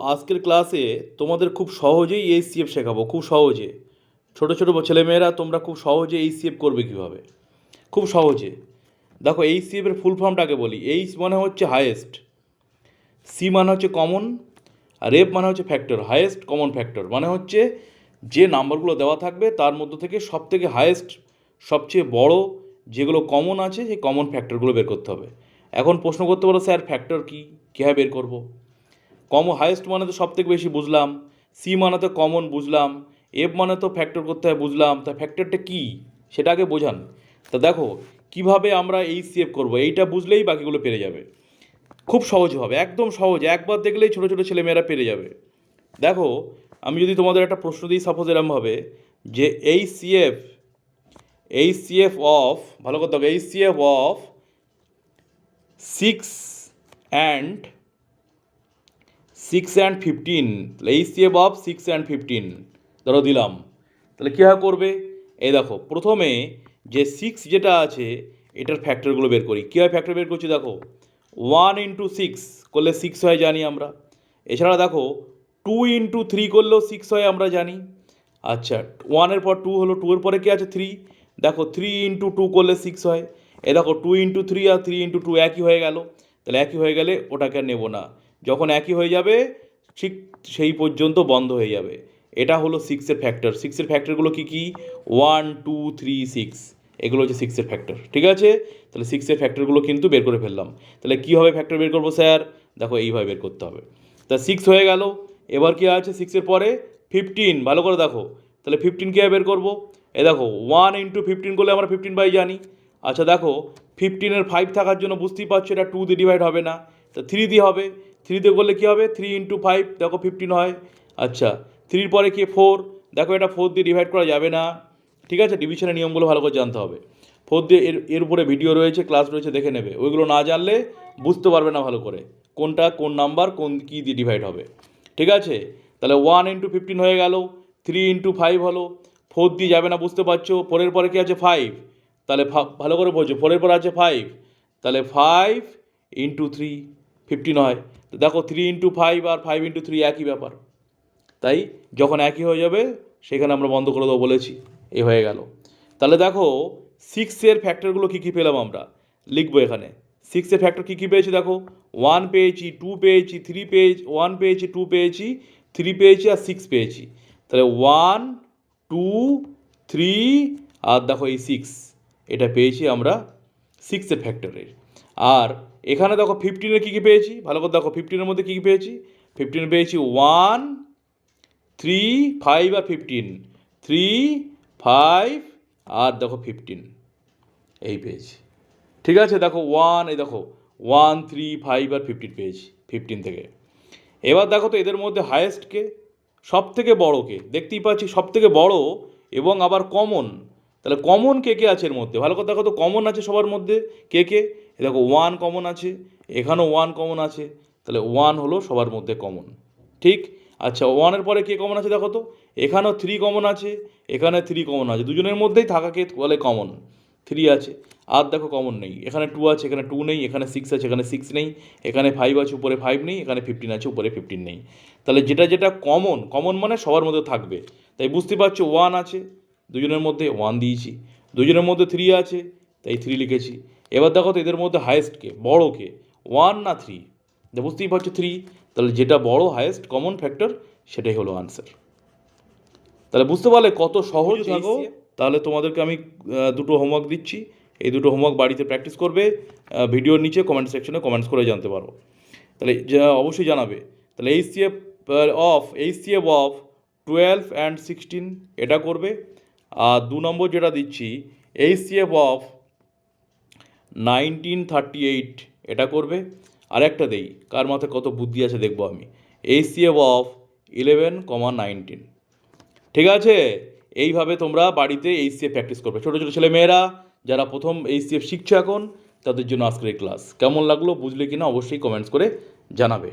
আজকের ক্লাসে তোমাদের খুব সহজেই এই সিএফ শেখাবো, খুব সহজে। ছোটো ছোটো ছেলেমেয়েরা তোমরা খুব সহজে এই সিএফ করবে কীভাবে? খুব সহজে। দেখো এই সিএফের ফুল ফর্মটাকে বলি। এইচ মানে হচ্ছে হায়েস্ট সি মানে হচ্ছে কমন আর এফ মানে হচ্ছে ফ্যাক্টর হায়েস্ট কমন ফ্যাক্টর মানে হচ্ছে যে নাম্বারগুলো দেওয়া থাকবে, তার মধ্য থেকে সব থেকে হায়েস্ট সবচেয়ে বড় যেগুলো কমন আছে, সেই কমন ফ্যাক্টরগুলো বের করতে হবে। এখন প্রশ্ন করতে পারো স্যার ফ্যাক্টর কী? কীভাবে বের করব? কম হায়েস্ট মানে তো সব থেকে বেশি বুঝলাম সি মানে তো কমন বুঝলাম এফ মানে তো ফ্যাক্টর করতে হয় বুঝলাম, তা ফ্যাক্টরটা কী? সেটা আগে বোঝান। তা দেখো, কীভাবে আমরা এই সেভ করব? এইটা বুঝলেই বাকিগুলো পেরে যাবে। খুব সহজ হবে, একদম সহজ। একবার দেখলেই ছোটো ছোটো ছেলেমেয়েরা পেরে যাবে। দেখো, আমি যদি তোমাদের একটা প্রশ্ন দিই সাপোজ এরমভাবে যে এই সিএফ এই সিএফ অফ ভালো করতে কথা এই C F of six and six and fifteen তাহলে এই C F of six and fifteen ধরো দিলাম। তাহলে কীভাবে করবে? এই দেখো, প্রথমে যে সিক্স যেটা আছে, এটার ফ্যাক্টরগুলো বের করি। কীভাবে ফ্যাক্টর বের করছি দেখো? ওয়ান ইন্টু সিক্স করলে সিক্স হয় জানি আমরা। এছাড়া দেখো টু ইন্টু থ্রি করলেও সিক্স হয় আমরা জানি। আচ্ছা ওয়ানের পর টু হলো টু এর পরে কী আছে? থ্রি দেখো থ্রি ইন্টু টু করলে সিক্স হয়। এ দেখো টু ইন্টু থ্রি আর থ্রি ইন্টু টু একই হয়ে গেল। তাহলে একই হয়ে গেলে ওটাকে আর নেব না। যখন একই হয়ে যাবে, ঠিক সেই পর্যন্ত বন্ধ হয়ে যাবে। এটা হলো সিক্সের ফ্যাক্টর সিক্সের ফ্যাক্টরগুলো কী কী? ওয়ান টু থ্রি সিক্স এগুলো হচ্ছে সিক্সের ফ্যাক্টর ঠিক আছে? তাহলে সিক্সের ফ্যাক্টরগুলো কিন্তু বের করে ফেললাম। তাহলে কীভাবে ফ্যাক্টর বের করব স্যার? দেখো এইভাবে বের করতে হবে। তা সিক্স হয়ে গেল। এবার কী আছে সিক্সের পরে? ফিফটিন ভালো করে দেখো। তাহলে ফিফটিন কীভাবে বের করব? এ দেখো ওয়ান ইন্টু ফিফটিন করলে আমরা ফিফটিন বাই জানি। আচ্ছা দেখো ফিফটিনের ফাইভ থাকার জন্য বুঝতেই পারছ এটা টু দিয়ে ডিভাইড হবে না। তা থ্রি দিয়ে হবে। থ্রি দিয়ে করলে কী হবে? থ্রি ইন্টু ফাইভ দেখো ফিফটিন হয়। আচ্ছা থ্রির পরে কি? ফোর দেখো এটা ফোর দিয়ে ডিভাইড করা যাবে না। ঠিক আছে? ডিভিশনের নিয়মগুলো ভালো করে জানতে হবে। ফোর দিয়ে এর এর উপরে ভিডিও রয়েছে ক্লাস রয়েছে, দেখে নেবে। ওইগুলো না জানলে বুঝতে পারবে না ভালো করে। কোনটা, কোন নাম্বার কোন কী দিয়ে ডিভাইড হবে। ঠিক আছে? তাহলে ওয়ান ইন্টু ফিফটিন হয়ে গেল। থ্রি ইন্টু ফাইভ হলো। ফোর দিয়ে যাবে না, বুঝতে পারছ? ফোরের পরে কী আছে? ফাইভ তাহলে ভালো করে বোঝো। ফোরের পরে আছে ফাইভ তাহলে ফাইভ ইন্টু থ্রি ফিফটিন হয়। দেখো থ্রি ইন্টু ফাইভ আর ফাইভ ইন্টু থ্রি একই ব্যাপার। তাই যখন একই হয়ে যাবে, সেখানে আমরা বন্ধ করে দেবো বলেছি। এ হয়ে গেল। তাহলে দেখো সিক্সের ফ্যাক্টরগুলো কী কী পেলাম আমরা? লিখব এখানে। সিক্সের ফ্যাক্টর কী কী পেয়েছি দেখো? ওয়ান পেয়েছি টু পেয়েছি থ্রি পেয়েছি ওয়ান পেয়েছি টু পেয়েছি থ্রি পেয়েছি আর সিক্স পেয়েছি। তাহলে ওয়ান টু থ্রি আর দেখো এই সিক্স এটা পেয়েছি আমরা সিক্সের ফ্যাক্টরের আর এখানে দেখো ফিফটিনের কী কী পেয়েছি? ভালো করে দেখো ফিফটিনের মধ্যে কী কী পেয়েছি? ফিফটিন পেয়েছি ওয়ান থ্রি ফাইভ আর ফিফটিন থ্রি ফাইভ আর দেখো ফিফটিন এই পেয়েছি। ঠিক আছে? দেখো ওয়ান এই দেখো ওয়ান থ্রি ফাইভ আর ফিফটিন পেয়েছি ফিফটিন থেকে। এবার দেখো তো এদের মধ্যে হায়েস্টকে সব থেকে বড়োকে দেখতেই পাচ্ছি সব থেকে বড় এবং আবার কমন তাহলে কমন কে কে আছে এর মধ্যে? ভালো করে দেখো তো কমন আছে সবার মধ্যে। কে কে? দেখো ওয়ান কমন আছে, এখানেও ওয়ান কমন আছে, তাহলে ওয়ান হলো সবার মধ্যে কমন ঠিক? আচ্ছা ওয়ানের পরে কে কমন আছে দেখো তো? এখানেও থ্রি কমন আছে, এখানে থ্রি কমন আছে, দুজনের মধ্যেই থাকাকে বলে কমন থ্রি আছে, আর দেখো কমন নেই, এখানে টু আছে, এখানে টু নেই, এখানে সিক্স আছে, এখানে সিক্স নেই, এখানে ফাইভ আছে, উপরে ফাইভ নেই, এখানে ফিফটিন আছে, উপরে ফিফটিন নেই, তাহলে যেটা যেটা কমন কমন মানে সবার মধ্যে থাকবে, তাই বুঝতে পারছ ওয়ান আছে, দুজনের মধ্যে ওয়ান দিয়েছি, দুজনের মধ্যে থ্রি আছে, তাই থ্রি লিখেছি এবার দেখো তো এদের মধ্যে হায়েস্ট কে বড় কে? ওয়ান না থ্রি বুঝতেই পারছ থ্রি তাহলে যেটা বড় হায়েস্ট কমন ফ্যাক্টর সেটাই হলো আনসার তাহলে বুঝতে পারলে কত সহজ থাকো। তাহলে তোমাদেরকে আমি দুটো হোমওয়ার্ক দিচ্ছি। এই দুটো হোমওয়ার্ক বাড়িতে প্র্যাকটিস করবে। ভিডিওর নিচে কমেন্ট সেকশনে কমেন্টস করে জানতে পারো। তাহলে যা- অবশ্যই জানাবে। তাহলে H C F of H C F of twelve and sixteen এটা করবে। আর দু নম্বর যেটা দিচ্ছি H C F of nineteen thirty eight, এটা করবে। আর একটা দেই, কার মাথায় কত বুদ্ধি আছে দেখব আমি। A C F of eleven comma nineteen ঠিক আছে? এইভাবে তোমরা বাড়িতে এইচসিএফ প্র্যাকটিস করবে। ছোটো ছোটো ছেলে মেয়েরা যারা প্রথম এইচসিএফ শিখছে এখন, তাদের জন্য আজকের ক্লাস কেমন লাগল, বুঝলে কিনা অবশ্যই কমেন্টস করে জানাবে।